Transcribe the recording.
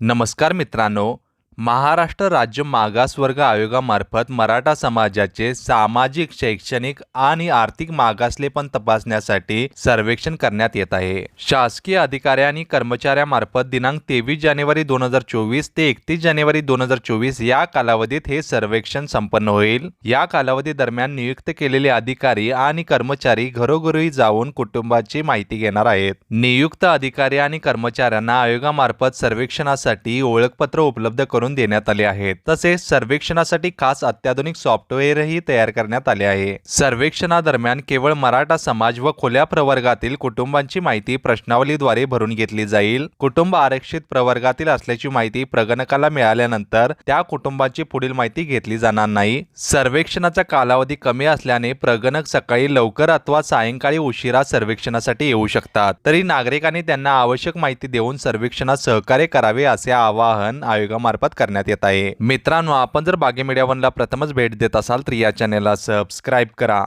नमस्कार मित्रांनो महाराष्ट्र राज्य मागासवर्ग आयोगामार्फत मराठा समाजाचे सामाजिक शैक्षणिक आणि आर्थिक मागासलेपण तपासण्यासाठी सर्वेक्षण करण्यात येत आहे. शासकीय अधिकारी आणि कर्मचाऱ्यामार्फत दिनांक तेवीस जानेवारी दोन हजार चोवीस ते एकतीस जानेवारी दोन हजार चोवीस या कालावधीत हे सर्वेक्षण संपन्न होईल. या कालावधी दरम्यान नियुक्त केलेले अधिकारी आणि कर्मचारी घरोघरी जाऊन कुटुंबाची माहिती घेणार आहेत. नियुक्त अधिकारी आणि कर्मचाऱ्यांना आयोगामार्फत सर्वेक्षणासाठी ओळखपत्र उपलब्ध करून देण्यात आले आहेत. तसेच सर्वेक्षणासाठी खास अत्याधुनिक सॉफ्टवेअरही तयार करण्यात आले आहे. सर्वेक्षणादरम्यान केवळ मराठा समाज व खुल्या प्रवर्गातील कुटुंबांची माहिती प्रश्नावलीद्वारे भरून घेतली जाईल. कुटुंब आरक्षित प्रवर्गातील असल्याची माहिती प्रगणकाला मिळाल्यानंतर त्या कुटुंबाची पुढील माहिती घेतली जाणार नाही. सर्वेक्षणाचा कालावधी कमी असल्याने प्रगणक सकाळी लवकर अथवा सायंकाळी उशिरा सर्वेक्षणासाठी येऊ शकतात. तरी नागरिकांनी त्यांना आवश्यक माहिती देऊन सर्वेक्षणात सहकार्य करावे असे आवाहन आयोगामार्फत करण्यात येत आहे. मित्रांनो आपण जर बागे मीडिया वनला प्रथमच भेट देत असाल तर या चॅनेलला सबस्क्राईब करा.